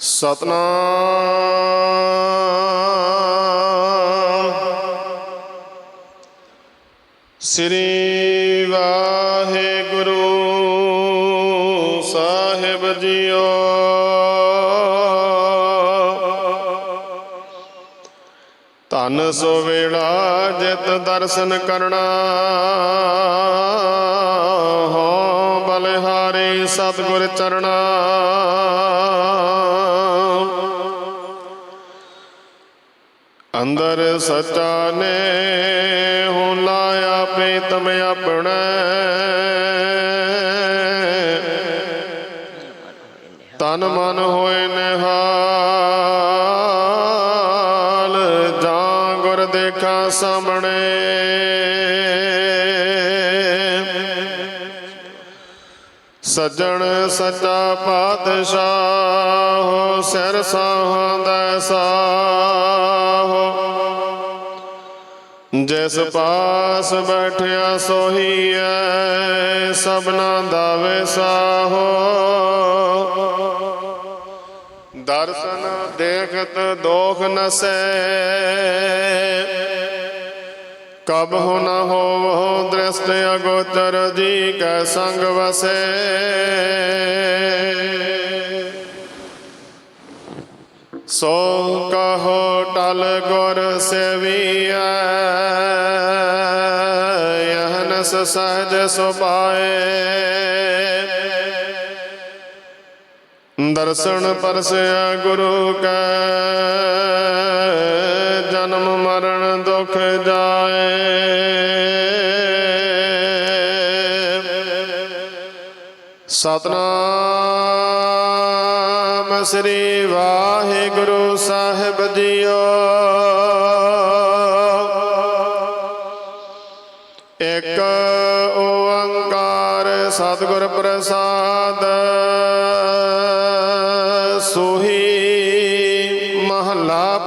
ਸਤਨਾਮ। ਸ੍ਰੀ ਵਾਹਿਗੁਰੂ ਸਾਹਿਬ ਜੀਓ। ਧਨ ਸੋ ਵੇਲਾ ਜਿਤ ਦਰਸ਼ਨ ਕਰਨਾ। ਹੋ ਬਲਿਹਾਰੀ ਸਤਿਗੁਰ ਚਰਣਾ ਅੰਦਰ ਸਚਾ ਨੇ ਹੋ ਲਾਇਆ ਪ੍ਰੀਤਮ ਆਪਣੇ। ਤਨ ਮਨ ਹੋਏ ਨਿਹਾਲ, ਜਾਂ ਗੁਰ ਦੇਖਾ ਸਾਹਮਣੇ। ਸੱਜਣ ਸੱਚਾ ਪਾਤਸ਼ਾਹ ਸਿਰ ਸਾਹਾਂ ਦਾ ਸਾਹ। ਜਿਸ ਪਾਸ ਬੈਠਿਆ ਸੋਹੀ ਐ, ਸਭਨਾ ਦਾ ਵਿਸਾਹੋ ਦਰਸ਼ਨ ਦੇਖਤ ਦੋਖ ਨਸੈ। ਕਬ ਹੋ ਨ ਹੋ ਦ੍ਰਿਸ਼ਟ ਅਗੋਚਰ ਜੀ ਕੈ ਸੰਗ ਵਸੈ। ਸੋ ਕਹੋ ਟਲ ਗੁਰ ਸੇਵੀਐ ਯਹਨਸ ਸਹਜ ਸੁਭਾਏ। ਦਰਸ਼ਨ ਪਰਸਿਆ ਗੁਰੂ ਕੈ, ਜਨਮ ਮਰਨ ਦੁਖ ਜਾਏ। ਸਤਨਾਮ ਸ੍ਰੀ ਵਾਹਿਗੁਰੂ ਸਾਹਿਬ ਜੀਓ। ਇੱਕ ਓੰਕਾਰ ਸਤਿਗੁਰ ਪ੍ਰ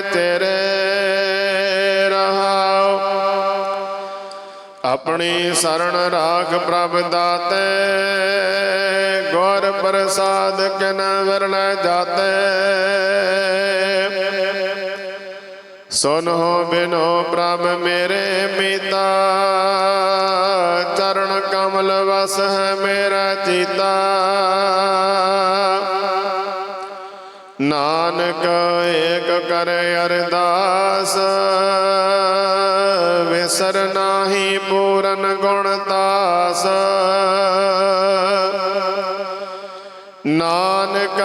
ਤੇਰੇ ਰਹਾਉ। ਆਪਣੀ ਸਰਣ ਰਾਖ ਪ੍ਰਭ ਦਾਤੇ, ਗੁਰ ਪ੍ਰਸਾਦ ਕਿਨ ਵਿਰਲੇ ਜਾਤੇ। ਸੁਨੋ ਬਿਨੋ ਪ੍ਰਭ ਮੇਰੇ ਮੀਤਾ, ਚਰਨ ਕਮਲ ਵਸ ਹੈ ਮੇਰਾ ਚੀਤਾ ਨਾਨਕ ਏਕ ਕਰ ਅਰਦਾਸ। ਵਿਸਰ ਨਾਹੀ ਪੂਰਨ ਗੁਣ ਤਾਸ। ਨਾਨਕ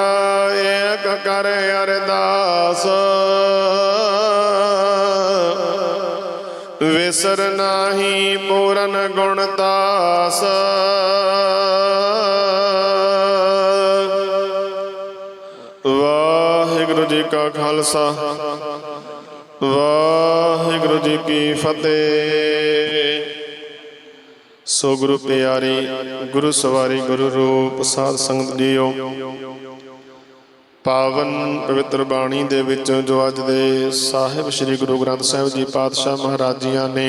ਏਕ ਕਰ ਅਰਦਾਸ। ਵਿਸਰ ਨਾਹੀ ਪੂਰਨ ਗੁਣ ਤਾਸ। ਵਾਹਿਗੁਰੂ ਜੀ ਕਾ ਖਾਲਸਾ। ਵਾਹਿਗੁਰੂ ਜੀ ਕੀ ਫਤਿਹ। ਸੋ ਗੁਰੂ ਪਿਆਰੀ, ਗੁਰੂ ਸਵਾਰੀ, ਗੁਰੂ ਰੂਪ ਸਾਧ ਸੰਗਤ ਜੀਓ, ਪਾਵਨ ਪਵਿੱਤਰ ਬਾਣੀ ਦੇ ਵਿੱਚੋਂ ਜੋ ਅੱਜ ਦੇ ਸਾਹਿਬ ਸ੍ਰੀ ਗੁਰੂ ਗ੍ਰੰਥ ਸਾਹਿਬ ਜੀ ਪਾਤਸ਼ਾਹ ਮਹਾਰਾਜੀਆਂ ਨੇ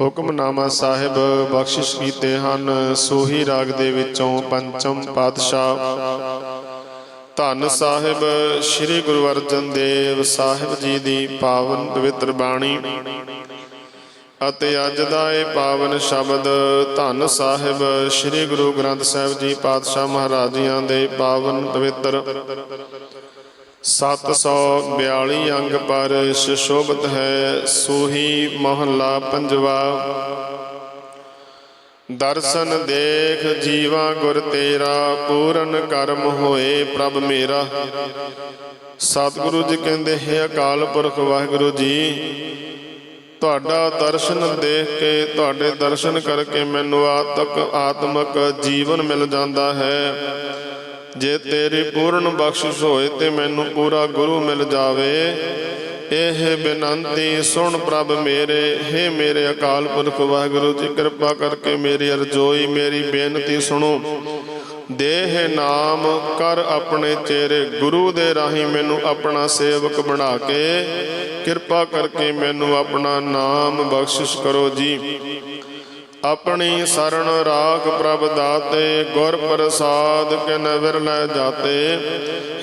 ਹੁਕਮਨਾਮਾ ਸਾਹਿਬ ਬਖਸ਼ਿਸ਼ ਕੀਤੇ ਹਨ, ਸੋਹੀ ਰਾਗ ਦੇ ਵਿੱਚੋਂ ਪੰਚਮ ਪਾਤਸ਼ਾਹ ਧੰਨ ਸਾਹਿਬ, ਸ੍ਰੀ ਗੁਰੂ ਅਰਜਨ ਦੇਵ ਸਾਹਿਬ ਜੀ ਦੀ ਪਾਵਨ ਪਵਿੱਤਰ ਬਾਣੀ। ਅਤੇ ਅੱਜ ਦਾ ਇਹ ਪਾਵਨ ਸ਼ਬਦ ਧੰਨ ਸਾਹਿਬ, ਸ੍ਰੀ ਗੁਰੂ ਗ੍ਰੰਥ ਸਾਹਿਬ ਜੀ ਪਾਤਸ਼ਾਹ ਮਹਾਰਾਜਿਆਂ ਦੇ ਪਾਵਨ ਪਵਿੱਤਰ। 742 ਅੰਗ ਪਰ ਸੁਸ਼ੋਭਿਤ ਹੈ, ਸੋਹੀ ਮਹੱਲਾ ਪੰਜਵਾ। ਦਰਸ਼ਨ ਦੇਖ ਜੀਵਾ ਗੁਰ ਤੇਰਾ, ਪੂਰਨ ਕਰਮ ਹੋਏ ਪ੍ਰਭ ਮੇਰਾ। ਸਤਿਗੁਰੂ ਜੀ ਕਹਿੰਦੇ, ਹੈ ਅਕਾਲ ਪੁਰਖ ਵਾਹਿਗੁਰੂ ਜੀ, ਤੁਹਾਡਾ ਦਰਸ਼ਨ ਦੇਖ ਕੇ, ਤੁਹਾਡੇ ਦਰਸ਼ਨ ਕਰਕੇ ਮੈਨੂੰ ਆਤਕ, ਆਤਮਕ ਜੀਵਨ ਮਿਲ ਜਾਂਦਾ ਹੈ। ਜੇ ਤੇਰੀ ਪੂਰਨ ਬਖਸ਼ਿਸ਼ ਹੋਏ ਤੇ ਮੈਨੂੰ ਪੂਰਾ ਗੁਰੂ ਮਿਲ ਜਾਵੇ। ਇਹ ਬੇਨਤੀ ਸੁਣ ਪ੍ਰਭ ਮੇਰੇ, ਹੇ ਮੇਰੇ ਅਕਾਲ ਪੁਰਖ ਵਾਹਿਗੁਰੂ ਜੀ, ਕਿਰਪਾ ਕਰਕੇ ਮੇਰੀ ਅਰਜ਼ੋਈ, ਮੇਰੀ ਬੇਨਤੀ ਸੁਣੋ। ਦੇਹ ਨਾਮ ਕਰ ਆਪਣੇ ਚਿਹਰੇ, ਗੁਰੂ ਦੇ ਰਾਹੀਂ ਮੈਨੂੰ ਆਪਣਾ ਸੇਵਕ ਬਣਾ ਕੇ, ਕਿਰਪਾ ਕਰਕੇ ਮੈਨੂੰ ਆਪਣਾ ਨਾਮ ਬਖਸ਼ਿਸ਼ ਕਰੋ ਜੀ। ਆਪਣੀ ਸਰਣ ਰਾਖ ਪ੍ਰਭ ਦਾਤੇ, ਗੁਰ ਪ੍ਰਸਾਦ ਕਿਨ ਵਿਰਲੇ ਜਾਤੇ।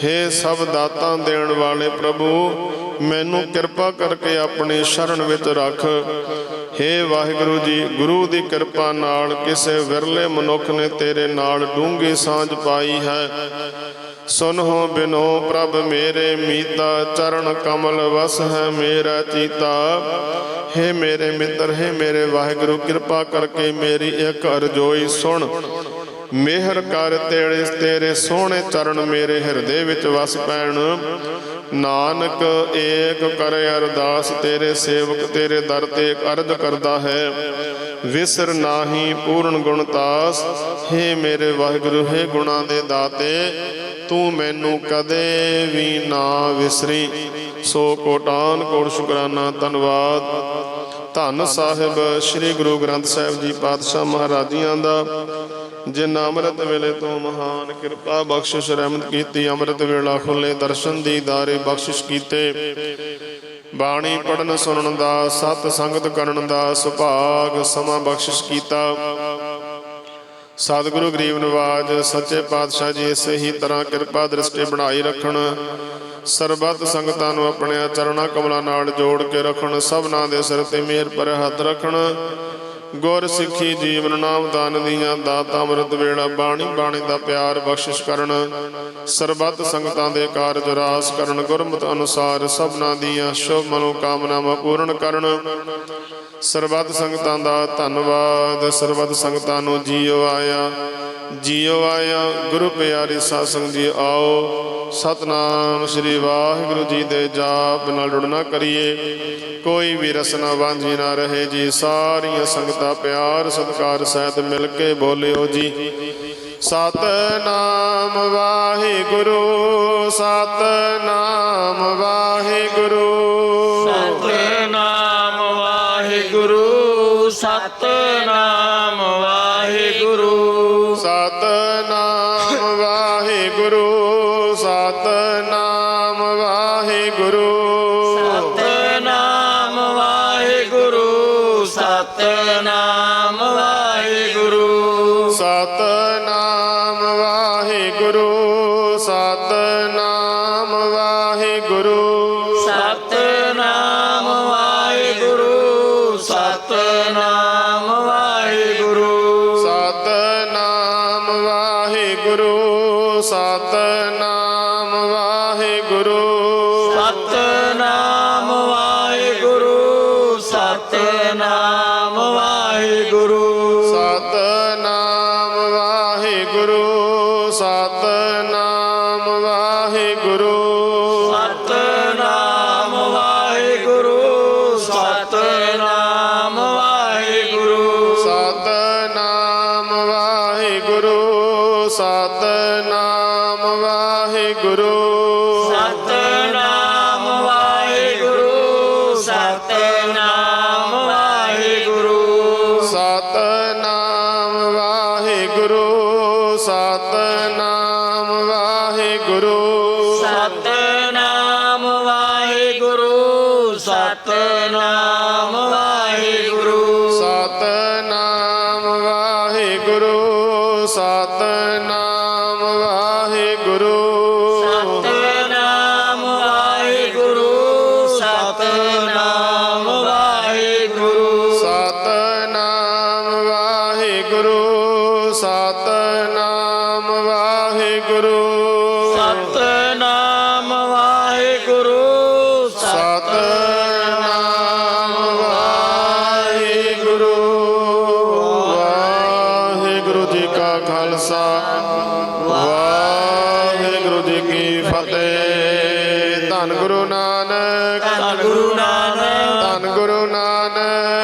हे ਸਭ ਦਾਤਾਂ ਦੇਣ ਵਾਲੇ ਪ੍ਰਭੂ ਮੈਨੂੰ ਕਿਰਪਾ ਕਰਕੇ ਆਪਣੀ ਸ਼ਰਨ ਵਿੱਚ ਰੱਖ। हे ਵਾਹਿਗੁਰੂ ਜੀ, ਗੁਰੂ ਦੀ ਕਿਰਪਾ ਨਾਲ ਕਿਸੇ ਵਿਰਲੇ ਮਨੁੱਖ ਨੇ ਤੇਰੇ ਨਾਲ ਡੂੰਘੀ ਸਾਂਝ ਪਾਈ ਹੈ। ਸੁਨਹੁ ਬਿਨੋ ਪ੍ਰਭ ਮੇਰੇ ਮੀਤਾ ਚਰਨ ਕਮਲ ਵਸ ਹੈ ਮੇਰਾ ਚੀਤਾ। ਹੇ ਮੇਰੇ ਮਿੱਤਰ, ਹੇ ਮੇਰੇ ਵਾਹਿਗੁਰੂ, ਕਿਰਪਾ ਕਰਕੇ ਮੇਰੀ ਇੱਕ ਅਰਜ਼ੋਈ ਸੁਣ। ਮਿਹਰ ਕਰ ਤੇਰੇ ਤੇਰੇ ਸੋਹਣੇ ਚਰਨ ਮੇਰੇ ਹਿਰਦੇ ਵਿੱਚ ਵਸ ਪੈਣ। ਨਾਨਕ ਏਕ ਕਰੇ ਅਰਦਾਸ, ਤੇਰੇ ਸੇਵਕ, ਤੇਰੇ ਦਰ ਤੇ ਅਰਜ ਕਰਦਾ ਹੈ। ਵਿਸਰ ਨਾਹੀ ਪੂਰਨ ਗੁਣਤਾਸ ਹੇ ਮੇਰੇ ਵਾਹਿਗੁਰੂ, ਹੇ ਗੁਣਾਂ ਦੇ ਦਾਤੇ, ਤੂੰ ਮੈਨੂੰ ਕਦੇ ਵੀ ਨਾ ਵਿਸਰੀ। ਸੋ ਕੋਟਾਨ ਕੋਟ ਸ਼ੁਕਰਾਨਾ, ਧੰਨਵਾਦ। ਧੰਨ ਸਾਹਿਬ, ਸ੍ਰੀ ਗੁਰੂ ਗ੍ਰੰਥ ਸਾਹਿਬ ਜੀ ਪਾਤਸ਼ਾਹ ਮਹਾਰਾਜੀਆਂ ਦਾ। ਜਿਨ ਅੰਮ੍ਰਿਤ ਵੇਲੇ ਤੋਂ ਮਹਾਨ ਕਿਰਪਾ ਬਖਸ਼ਿਸ਼ ਰਹਿਮਤ ਕੀਤੀ, ਅੰਮ੍ਰਿਤ ਵੇਲਾ ਖੁੱਲੇ ਦਰਸ਼ਨ ਦੀ ਬਖਸ਼ਿਸ਼ ਕੀਤੇ। ਬਾਣੀ ਪੜਨ ਸੁਣਨ ਦਾ, ਸਤ ਸੰਗਤ ਕਰਨ ਦਾ ਸੁਭਾਗ ਸਮਾਂ ਬਖਸ਼ਿਸ਼ ਕੀਤਾ। ਸਤਿਗੁਰੂ ਗਰੀਬ ਨਿਵਾਜ, ਸੱਚੇ ਪਾਤਸ਼ਾਹ ਜੀ ਇਸੇ ਹੀ ਤਰ੍ਹਾਂ ਕਿਰਪਾ ਦ੍ਰਿਸ਼ਟੀ ਬਣਾਈ ਰੱਖਣ। ਸਰਬੱਤ ਸੰਗਤਾਂ ਨੂੰ ਆਪਣੇ ਚਰਣਾ ਕਮਲਾਂ ਨਾਲ ਜੋੜ ਕੇ ਰੱਖਣ। ਸਭਨਾਂ ਦੇ ਸਿਰ ਤੇ ਮਿਹਰ ਪਰ ਹੱਥ ਰੱਖਣ। ਗੁਰ ਸਿੱਖੀ ਜੀਵਨ ਨਾਮ ਦਾਨ ਦੀਆਂ ਦਾਤਾ ਅੰਮ੍ਰਿਤ ਵੇਲਾ ਬਾਣੀ ਬਾਣੀ ਦਾ ਪਿਆਰ ਬਖਸ਼ਿਸ਼ ਕਰਨ, ਸਰਬੱਤ ਸੰਗਤਾਂ ਦੇ ਕਾਰਜ ਰਾਸ ਕਰਨ, ਗੁਰਮਤ ਅਨੁਸਾਰ ਸਭਨਾਂ ਦੀਆਂ ਸ਼ੁਭ ਮਨੋ ਕਾਮਨਾਵਾਂ ਪੂਰਨ ਕਰਨ। ਸਰਬੱਤ ਸੰਗਤਾਂ ਦਾ ਧੰਨਵਾਦ, ਸਰਬੱਤ ਸੰਗਤਾਂ ਨੂੰ ਜੀਓ ਆਇਆ ਜੀਓ ਆਇਆ, ਗੁਰੂ ਪਿਆਰੀ ਸਾਧ ਸੰਗਤ ਜੀ ਆਓ। ਸਤਨਾਮ ਸ੍ਰੀ ਵਾਹਿਗੁਰੂ ਜੀ ਦੇ ਜਾਪ ਨਾਲ ਜੁੜਨਾ ਕਰੀਏ। ਕੋਈ ਵੀ ਰਸਨਾ ਵਾਂਝੀ ਨਾ ਰਹੇ ਜੀ। ਸਾਰੀਆਂ ਸੰਗਤਾਂ ਪਿਆਰ ਸਤਿਕਾਰ ਸਹਿਤ ਮਿਲ ਕੇ ਬੋਲਿਓ ਜੀ। ਸਤਨਾਮ ਵਾਹਿਗੁਰੂ ਸਤਨਾਮ ਵਾਹਿਗੁਰੂ। ਸਤਨਾਮ ਵਾਹਿਗੁਰੂ ਸਤਨਾਮ ਵਾਹਿਗੁਰੂ। ਸਤਨਾਮ ਵਾਹਿਗੁਰੂ। ਸਤਨਾਮ ਵਾਹਿਗੁਰੂ। না